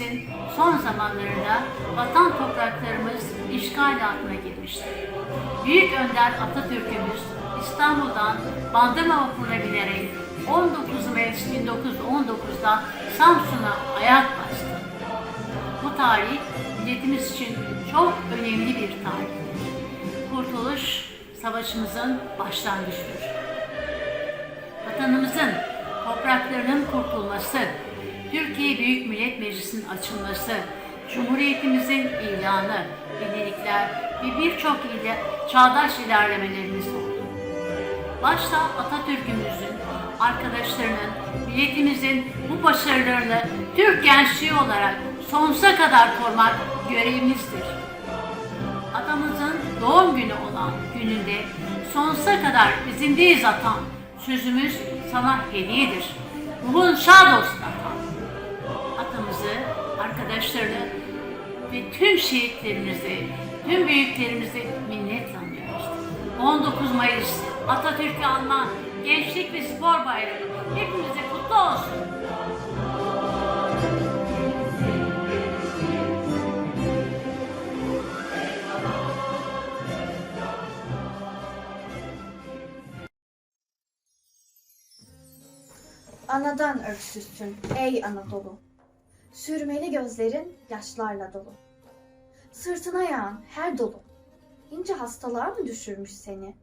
dönemimizin son zamanlarında vatan topraklarımız işgal altına girmiştir. Büyük Önder Atatürk'ümüz İstanbul'dan Bandırma vapuruna binerek 19 Mayıs 1919'da Samsun'a ayak bastı. Bu tarih milletimiz için çok önemli bir tarihtir. Kurtuluş Savaşımızın başlangıcıdır. Vatanımızın, topraklarının kurtulması, Türkiye Büyük Millet Meclisi'nin açılması, Cumhuriyetimizin ilanı, yenilikler ve birçok ile çağdaş ilerlemelerimiz oldu. Başta Atatürk'ümüzün, arkadaşlarının, milletimizin bu başarılarını Türk gençliği olarak sonsuza kadar korumak görevimizdir. Atamızın doğum günü olan gününde sonsuza kadar izindeyiz atam. Sözümüz sana hediyedir. Ruhun şad olsun arkadaşlarını ve tüm şehitlerimizi, tüm büyüklerimizi minnetle anıyoruz. 19 Mayıs Atatürk'ü anma Gençlik ve Spor Bayramı hepimize kutlu olsun. Anadan öksüzsün ey Anadolu. Sürmeli gözlerin yaşlarla dolu. Sırtına yağan her dolu. İnce hastalığa mı düşürmüş seni?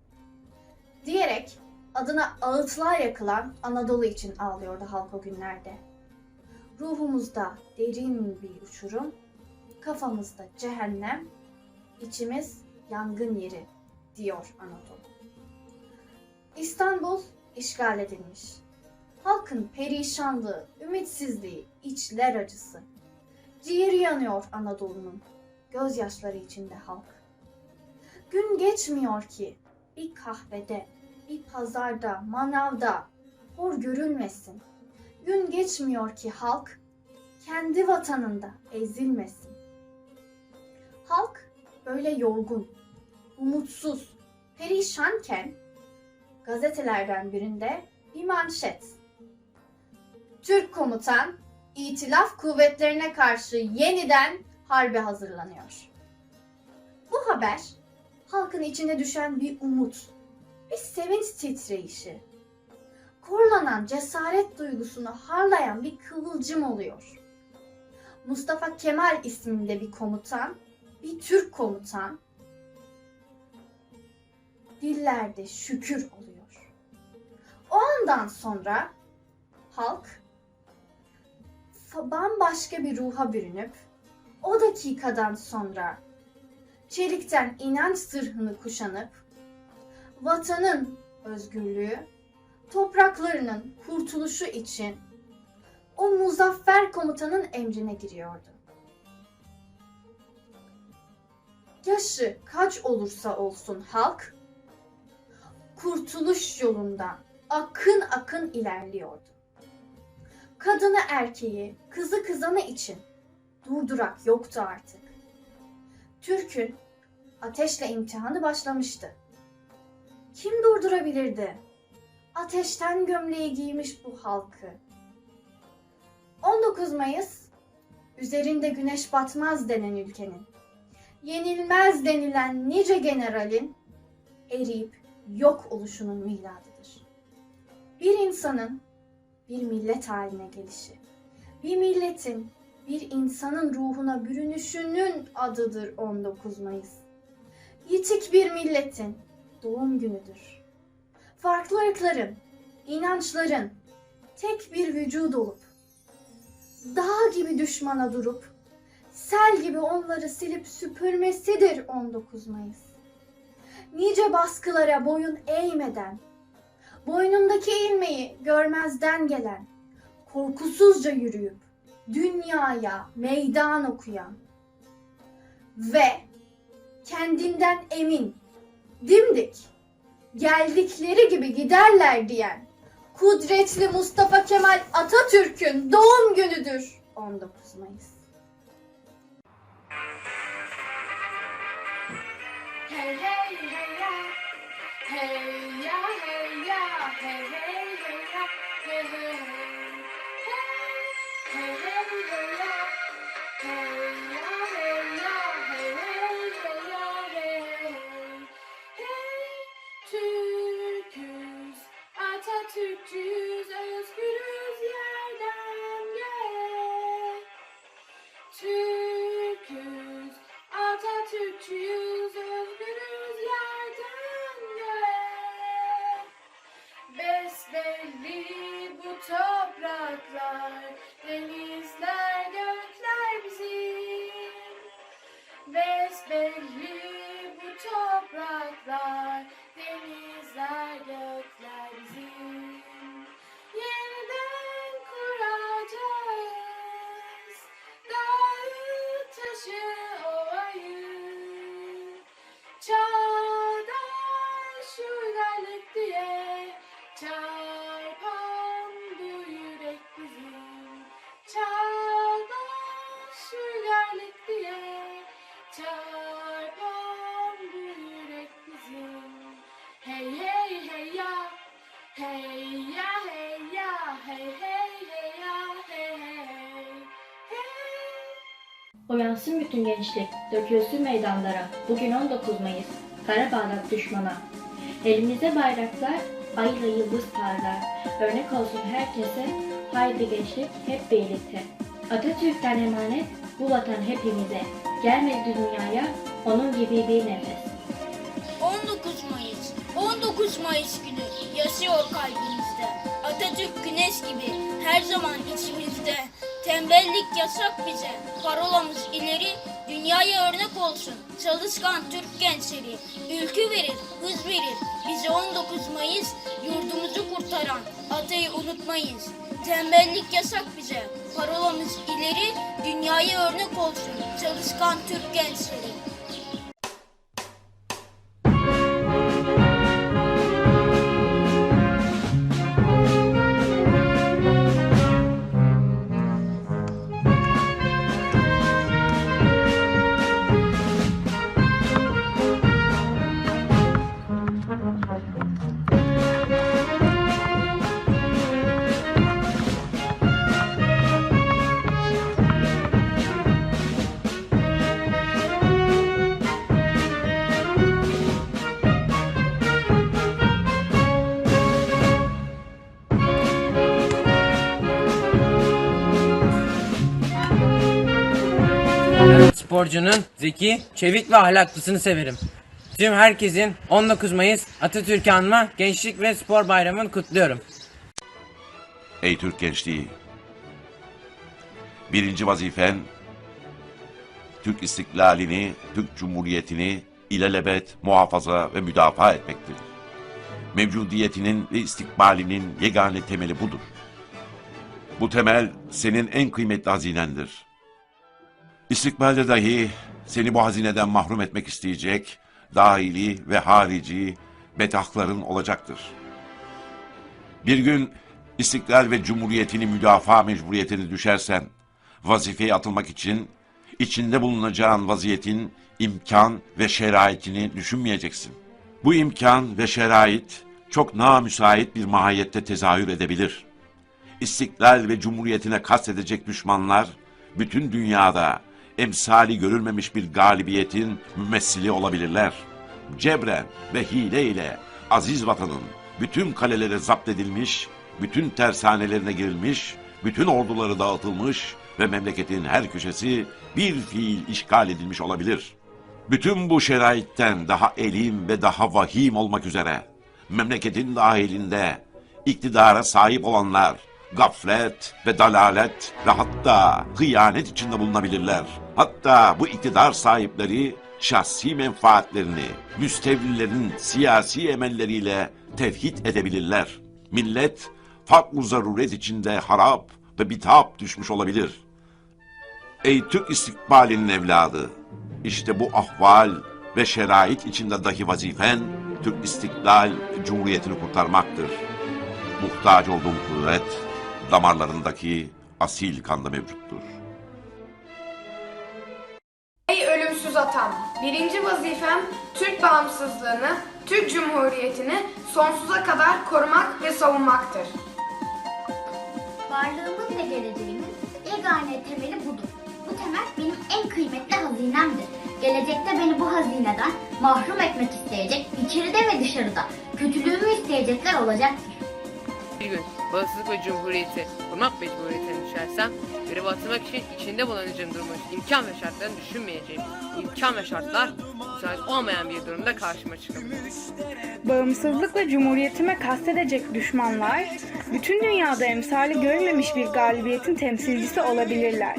Diyerek adına ağıtlar yakılan Anadolu için ağlıyordu halk o günlerde. Ruhumuzda derin bir uçurum, kafamızda cehennem, içimiz yangın yeri diyor Anadolu. İstanbul işgal edilmiş. Halkın perişanlığı, ümitsizliği, içler acısı. Ciğeri yanıyor Anadolu'nun, gözyaşları içinde halk. Gün geçmiyor ki bir kahvede, bir pazarda, manavda hor görülmesin. Gün geçmiyor ki halk kendi vatanında ezilmesin. Halk böyle yorgun, umutsuz, perişanken gazetelerden birinde bir manşet. Türk komutan İtilaf kuvvetlerine karşı yeniden harbe hazırlanıyor. Bu haber halkın içine düşen bir umut, bir sevinç titreyişi, korlanan cesaret duygusunu harlayan bir kıvılcım oluyor. Mustafa Kemal isminde bir komutan, bir Türk komutan dillerde şükür oluyor. O andan sonra halk bambaşka bir ruha bürünüp o dakikadan sonra çelikten inanç zırhını kuşanıp vatanın özgürlüğü, topraklarının kurtuluşu için o muzaffer komutanın emrine giriyordu. Yaşı kaç olursa olsun halk kurtuluş yolunda akın akın ilerliyordu. Kadını erkeği, kızı kızanı için durdurak yoktu artık. Türk'ün ateşle imtihanı başlamıştı. Kim durdurabilirdi? Ateşten gömleği giymiş bu halkı. 19 Mayıs, üzerinde güneş batmaz denen ülkenin, yenilmez denilen nice generalin eriyip yok oluşunun miladıdır. Bir insanın bir millet haline gelişi, bir milletin bir insanın ruhuna bürünüşünün adıdır 19 Mayıs. Yitik bir milletin doğum günüdür. Farklı ırkların, inançların tek bir vücud olup, dağ gibi düşmana durup, sel gibi onları silip süpürmesidir 19 Mayıs. Nice baskılara boyun eğmeden, boynundaki ilmeği görmezden gelen, korkusuzca yürüyüp dünyaya meydan okuyan ve kendinden emin, dimdik, geldikleri gibi giderler diyen kudretli Mustafa Kemal Atatürk'ün doğum günüdür 19 Mayıs. Hey hey hey Hey ya, hey ya, hey hey hey ya, hey hey hey, hey hey hey ya, hey. Baby. Uyansın bütün gençlik, dökülsün meydanlara. Bugün 19 Mayıs, Karabağ'da düşmana. Elimizde bayraklar, ay ile yıldız parlar. Örnek olsun herkese, haydi gençlik hep birlikte. Atatürk'ten emanet, bu vatan hepimize. Gelmedi dünyaya, onun gibi bir nefes. 19 Mayıs, 19 Mayıs günü yaşıyor kalbimizde. Atatürk güneş gibi her zaman içimizde. Tembellik yasak bize, parolamız ileri, dünyaya örnek olsun. Çalışkan Türk gençleri, ülkü verir, hız verir. Bize 19 Mayıs, yurdumuzu kurtaran, atayı unutmayız. Tembellik yasak bize, parolamız ileri, dünyaya örnek olsun. Çalışkan Türk gençleri. Sporcunun zeki, çevik ve ahlaklısını severim. Tüm herkesin 19 Mayıs Atatürk'ü anma Gençlik ve Spor Bayramı'nı kutluyorum. Ey Türk gençliği! Birinci vazifen, Türk istiklalini, Türk Cumhuriyeti'ni ilelebet muhafaza ve müdafaa etmektir. Mevcudiyetinin ve istikbalinin yegane temeli budur. Bu temel senin en kıymetli hazinendir. İstikbalde dahi seni bu hazineden mahrum etmek isteyecek dahili ve harici betahların olacaktır. Bir gün istiklal ve cumhuriyetini müdafaa mecburiyetine düşersen, vazifeye atılmak için içinde bulunacağın vaziyetin imkan ve şeraitini düşünmeyeceksin. Bu imkan ve şerait çok namüsait bir mahiyette tezahür edebilir. İstiklal ve cumhuriyetine kastedecek düşmanlar, bütün dünyada emsali görülmemiş bir galibiyetin mümessili olabilirler. Cebren ve hile ile aziz vatanın bütün kaleleri zapt edilmiş, bütün tersanelerine girilmiş, bütün orduları dağıtılmış ve memleketin her köşesi bir fiil işgal edilmiş olabilir. Bütün bu şeraitten daha elim ve daha vahim olmak üzere memleketin dahilinde iktidara sahip olanlar gaflet ve dalalet ve hatta hıyanet içinde bulunabilirler. Hatta bu iktidar sahipleri şahsi menfaatlerini müstevlilerin siyasi emelleriyle tevhid edebilirler. Millet fakr zaruret içinde harap ve bitap düşmüş olabilir. Ey Türk istikbalinin evladı! İşte bu ahval ve şerait içinde dahi vazifen Türk istiklal cumhuriyetini kurtarmaktır. Muhtaç olduğum kuvvet damarlarındaki asil kanda mevcuttur. Ey ölümsüz atam! Birinci vazifem Türk bağımsızlığını, Türk Cumhuriyeti'ni sonsuza kadar korumak ve savunmaktır. Varlığımın ve geleceğimin ilk yegane temeli budur. Bu temel benim en kıymetli hazinemdir. Gelecekte beni bu hazineden mahrum etmek isteyecek, içeride ve dışarıda kötülüğümü isteyecekler olacaktır. Gün bağımsızlık ve cumhuriyeti kurmak mecburiyetine düşersem görev atmak için içinde bulunacağım durumu imkan ve şartlarını düşünmeyeceğim. İmkan ve şartlar müsait olmayan bir durumda karşıma çıkabilir. Bağımsızlık ve cumhuriyetime kastedecek düşmanlar, bütün dünyada emsali görülmemiş bir galibiyetin temsilcisi olabilirler.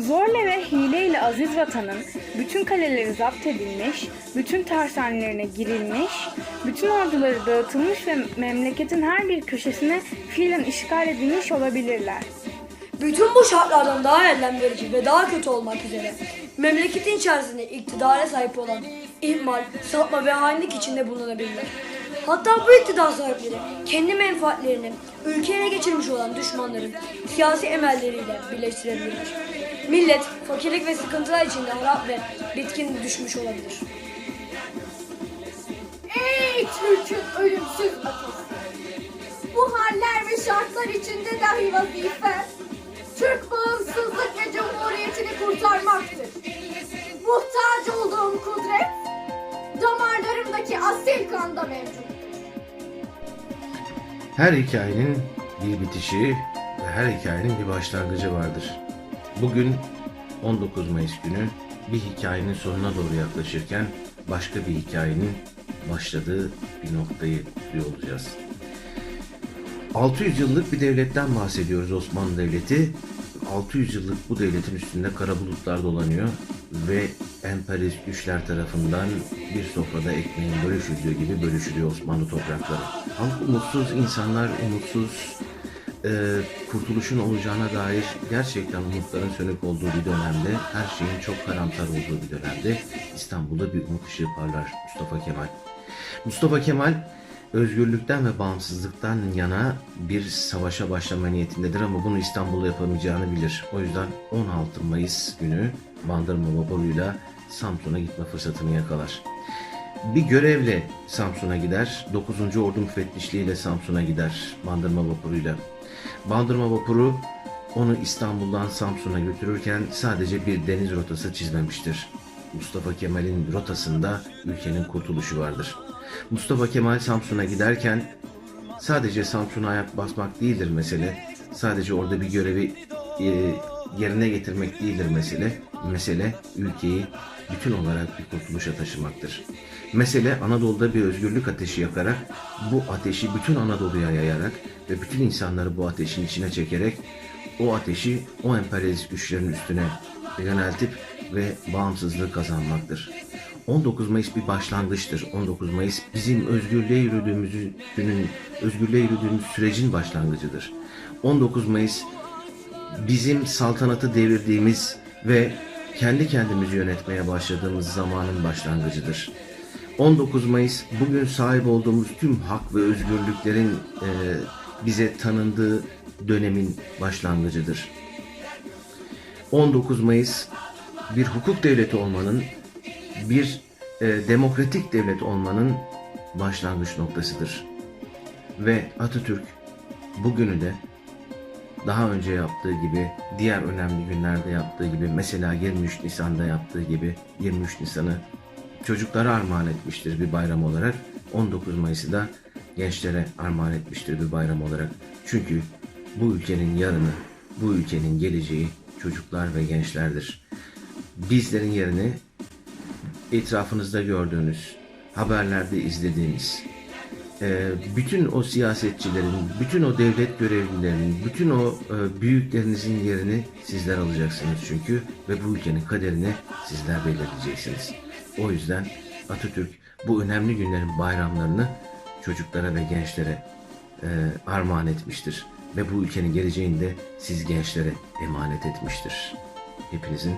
Zorla ve hileyle aziz vatanın bütün kaleleri zapt edilmiş, bütün tersanelerine girilmiş, bütün orduları dağıtılmış ve memleketin her bir köşesine fiilen işgal edilmiş olabilirler. Bütün bu şartlardan daha elden verici ve daha kötü olmak üzere memleketin içerisinde iktidara sahip olan ihmal, sapma ve hainlik içinde bulunabilirler. Hatta bu iktidar sahipleri kendi menfaatlerini ülkeye geçirmiş olan düşmanların siyasi emelleriyle birleştirebilirler. Millet fakirlik ve sıkıntılar içinde harap ve bitkin düşmüş olabilir. Ey Türk'ün ölümsüz ateşi! Bu haller ve şartlar içinde dahi vazife, Türk bağımsızlık ve cumhuriyetini kurtarmaktır. Muhtaç olduğum kudret, damarlarımdaki asil kanda mevcut. Her hikayenin bir bitişi ve her hikayenin bir başlangıcı vardır. Bugün 19 Mayıs günü bir hikayenin sonuna doğru yaklaşırken başka bir hikayenin başladığı bir noktayı tutuyor olacağız. 600 yıllık bir devletten bahsediyoruz Osmanlı Devleti. 600 yıllık bu devletin üstünde kara bulutlar dolanıyor ve emperyalist güçler tarafından bir sofrada ekmeğin bölüşüldüğü gibi bölüşülüyor Osmanlı toprakları. Halk umutsuz, insanlar umutsuz, e, kurtuluşun olacağına dair gerçekten umutların sönük olduğu bir dönemde, her şeyin çok karamsar olduğu bir dönemde İstanbul'da bir umut ışığı parlar Mustafa Kemal. Mustafa Kemal özgürlükten ve bağımsızlıktan yana bir savaşa başlama niyetindedir ama bunu İstanbul'da yapamayacağını bilir. O yüzden 16 Mayıs günü Bandırma vapuruyla Samsun'a gitme fırsatını yakalar. Bir görevle Samsun'a gider. 9. Ordu Müfettişliği ile Samsun'a gider Bandırma vapuruyla. Bandırma vapuru onu İstanbul'dan Samsun'a götürürken sadece bir deniz rotası çizmemiştir. Mustafa Kemal'in rotasında ülkenin kurtuluşu vardır. Mustafa Kemal Samsun'a giderken sadece Samsun'a ayak basmak değildir mesele. Sadece orada bir görevi e, yerine getirmek değildir mesele. Mesele ülkeyi bütün olarak bir kurtuluşa taşımaktır. Mesele Anadolu'da bir özgürlük ateşi yakarak, bu ateşi bütün Anadolu'ya yayarak ve bütün insanları bu ateşin içine çekerek o ateşi o emperyalist güçlerin üstüne yöneltip ve bağımsızlığı kazanmaktır. 19 Mayıs bir başlangıçtır. 19 Mayıs bizim özgürlüğe yürüdüğümüz günün, özgürlüğe yürüdüğümüz sürecin başlangıcıdır. 19 Mayıs bizim saltanatı devirdiğimiz ve kendi kendimizi yönetmeye başladığımız zamanın başlangıcıdır. 19 Mayıs bugün sahip olduğumuz tüm hak ve özgürlüklerin e, bize tanındığı dönemin başlangıcıdır. 19 Mayıs bir hukuk devleti olmanın, bir e, demokratik devlet olmanın başlangıç noktasıdır. Ve Atatürk bugünü de daha önce yaptığı gibi, diğer önemli günlerde yaptığı gibi, mesela 23 Nisan'da yaptığı gibi 23 Nisan'ı çocuklara armağan etmiştir bir bayram olarak. 19 Mayıs'ı da gençlere armağan etmiştir bir bayram olarak. Çünkü bu ülkenin yarını, bu ülkenin geleceği çocuklar ve gençlerdir. Bizlerin yerini etrafınızda gördüğünüz, haberlerde izlediğiniz, bütün o siyasetçilerin, bütün o devlet görevlilerinin, bütün o e, büyüklerinizin yerini sizler alacaksınız çünkü ve bu ülkenin kaderini sizler belirleyeceksiniz. O yüzden Atatürk bu önemli günlerin bayramlarını çocuklara ve gençlere e, armağan etmiştir. Ve bu ülkenin geleceğini de siz gençlere emanet etmiştir. Hepinizin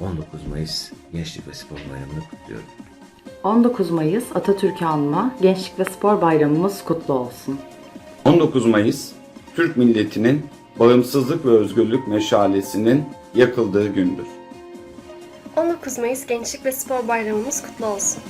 19 Mayıs Gençlik ve Spor Bayramı'nı kutluyorum. 19 Mayıs Atatürk'ü anma Gençlik ve Spor Bayramımız kutlu olsun. 19 Mayıs Türk milletinin bağımsızlık ve özgürlük meşalesinin yakıldığı gündür. 19 Mayıs Gençlik ve Spor Bayramımız kutlu olsun.